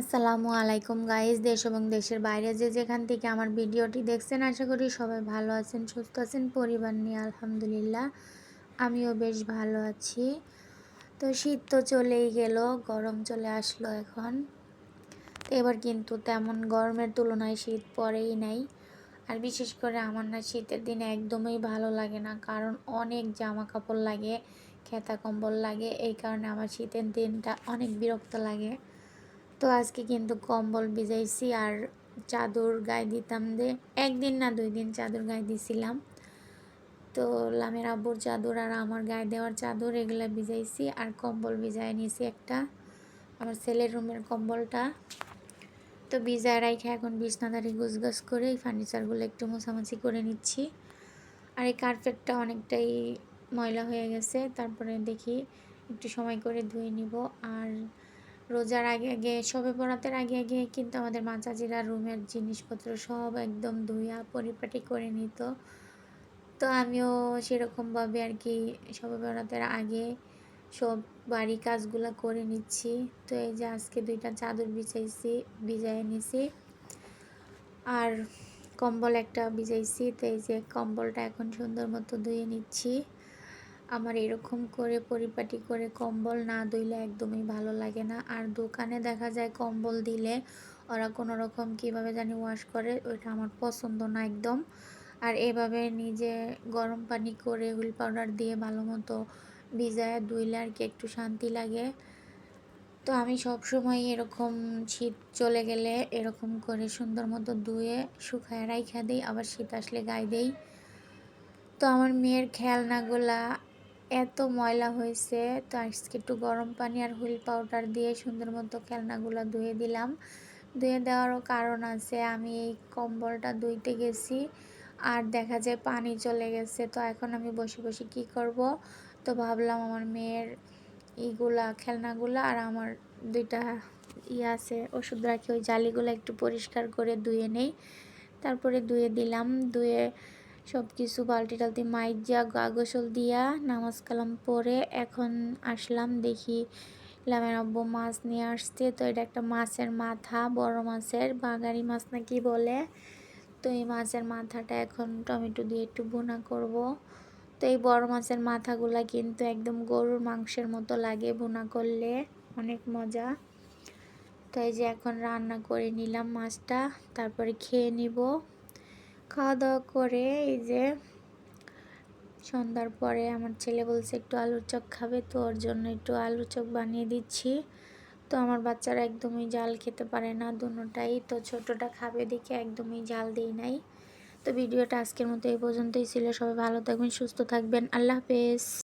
আসসালামু আলাইকুম গাইজ দেশ এবং দেশের বাইরে যে যেখান থেকে আমার ভিডিওটি দেখছেন, আশা করি সবাই ভালো আছেন, সুস্থ আছেন, পরিবার নিয়ে আলহামদুলিল্লাহ আমিও বেশ ভালো আছি। তো শীত তো চলেই গেল, গরম চলে আসলো এখন। তো এবার কিন্তু তেমন গরমের তুলনায় শীত পরেই নাই। আর বিশেষ করে আমার না শীতের দিনে একদমই ভালো লাগে না, কারণ অনেক জামা কাপড় লাগে খেতা কম্বল লাগে, এই কারণে আমার শীতের দিনটা অনেক বিরক্ত লাগে। তো আজকে কিন্তু কম্বল ভিজাইছি আর চাদর গায়ে দিতাম দে একদিন না দুই দিন চাদর গায়ে দিছিলাম। তো লামের আব্বুর চাদর আর আমার গায়ে দেওয়ার চাদর এগুলো ভিজাইছি আর কম্বল ভিজাই নিয়েছি একটা, আমার ছেলের রুমের কম্বলটা। তো ভিজায় রাইখে এখন বিছনাদারি গুছগাছ করে এই ফার্নিচারগুলো একটু মোছামাছি করে নিচ্ছি। আর এই কার্পেটটা অনেকটাই ময়লা হয়ে গেছে, তারপরে দেখি একটু সময় করে ধুয়ে নিব। আর রোজার আগে আগে সবে পড়াতের আগে আগে কিন্তু আমাদের মাচাজিরা রুমের জিনিসপত্র সব একদম ধুইয়া পরিপাটি করে নিত। তো আমিও সেরকমভাবে আর কি সবে পড়াতের আগে সব বাড়ি কাজগুলো করে নিচ্ছি। তো এই যে আজকে দুইটা চাদর বিছাইছি, ভিজাই নিছি। আর কম্বল একটা ভিজাইছি। তো এই যে কম্বলটা এখন সুন্দর মতো ধুয়ে নিচ্ছি। আমার এরকম করে পরিপাটি করে কম্বল না ধুইলে একদমই ভালো লাগে না। আর দোকানে দেখা যায় কম্বল দিলে ওরা কোনো রকম কীভাবে জানি ওয়াশ করে, ওইটা আমার পছন্দ না একদম। আর এভাবে নিজে গরম পানি করে হুইল পাউডার দিয়ে ভালো মতো ভিজায় ধুইলে আর কি একটু শান্তি লাগে। তো আমি সব সময় এরকম শীত চলে গেলে এরকম করে সুন্দর মতো ধুয়ে, শুকায় রাইখা দিই, আবার শীত আসলে গায়ে দেই। তো আমার মেয়ের খেলনাগুলা এত ময়লা হয়েছে, তো আজকে একটু গরম পানি আর হুইল পাউডার দিয়ে সুন্দর মতো খেলনাগুলো ধুয়ে দিলাম। ধুয়ে দেওয়ারও কারণ আছে, আমি এই কম্বলটা ধুইতে গেছি আর দেখা যায় পানি চলে গেছে, তো এখন আমি বসে বসে কি করব? তো ভাবলাম আমার মেয়ের ইগুলা খেলনাগুলো আর আমার দুইটা ই আছে, ওষুধ রাখি, ওই জালিগুলো একটু পরিষ্কার করে ধুয়ে নেই। তারপরে ধুয়ে দিলাম, ধুয়ে সব কিছু বালতি টালতি মাইজা গা গোসল দিয়া নামাজ কালাম পরে এখন আসলাম দেখি লামের আব্বু মাছ নিয়ে আসছে। তো এটা একটা মাছের মাথা, বড় মাছের বাগারি মাছ না কি বলে? তো এই মাছের মাথাটা এখন টমেটো দিয়ে একটু বোনা করব। তো এই বড় মাছের মাথাগুলা কিন্তু একদম গরুর মাংসের মতো লাগে বোনা করলে। অনেক মজা। তো এই যে এখন রান্না করে নিলাম মাছটা, তারপরে খেয়ে নিব। খাওয়া দাওয়া করে এই যে সন্ধ্যার পরে আমার ছেলে বলছে, একটু আলুর চপ খাবে তো, ওর জন্য একটু আলুর চপ বানিয়ে দিচ্ছি। তো আমার বাচ্চারা একদমই জাল খেতে পারে না দুটাই, তো ছোটটা খাবে দেখে একদমই জাল দিই নাই। তো ভিডিওটা আজকের মতো এই পর্যন্তই ছিল। সবাই ভালো থাকবেন, সুস্থ থাকবেন। আল্লাহ হাফেজ।